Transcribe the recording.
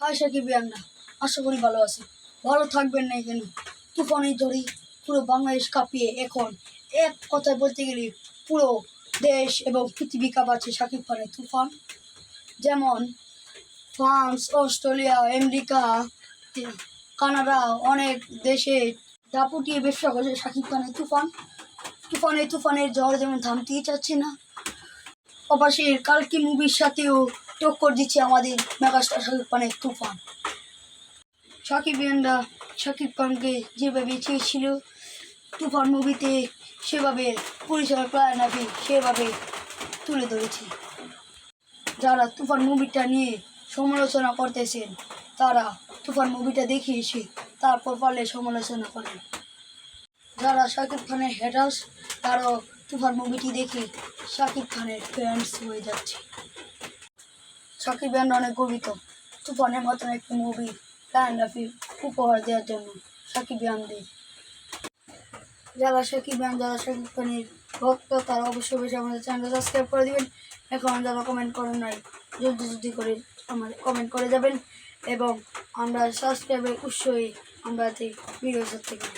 High Shakib ইয়ান্না আশা করি ভালো আছি। ভালো থাকবেন না এখানে তুফানের ধরি, পুরো বাংলাদেশ কাঁপিয়ে এখন। এক কথায় বলতে গেলে, পুরো দেশ এবং পৃথিবী কাঁপাচ্ছে সাকিব খানের তুফান। যেমন ফ্রান্স, অস্ট্রেলিয়া, আমেরিকা, কানাডা অনেক দেশে দাপুটিয়ে ব্যবসা করছে সাকিব খানের তুফান। তুফানে তুফানের ঝড় যেমন থামতেই চাচ্ছে না। অপাশের কালকি মুভির সাথেও টক্কর দিচ্ছে আমাদের মেগাস্টার শাকিব খানের তুফান শাকিব ইয়ানরা শাকিব খানকে যেভাবে চেয়েছিল, তুফান মুভিতে সেভাবে পরিচালক প্রায়নাবি সেভাবে তুলে ধরেছে। যারা তুফান মুভিটা নিয়ে সমালোচনা করতেছেন, তারা তুফান মুভিটা দেখে এসে তারপর পারলে সমালোচনা করেন যারা শাকিব খানের হেটার্স তারাও তুফান মুভিটি দেখে শাকিব খানের ফ্যান্স হয়ে যাচ্ছে। শাকিব খান অনেক গর্বিত। তুফানের মতন একটি মুভি ফ্যান রাফি উপহার দেওয়ার জন্য। শাকিব খানদের যারা শাকিব খান যারা শাকিব খানের ভক্ত, তারা অবশ্যই অবশ্যই আমাদের চ্যানেলটা সাবস্ক্রাইব করে দেবেন। এখন যারা কমেন্ট করেন নাই, জলদি জলদি করে আমার কমেন্ট করে যাবেন। এবং আমরা সাবস্ক্রাইবের উৎসই আমরা ভিডিও থেকে।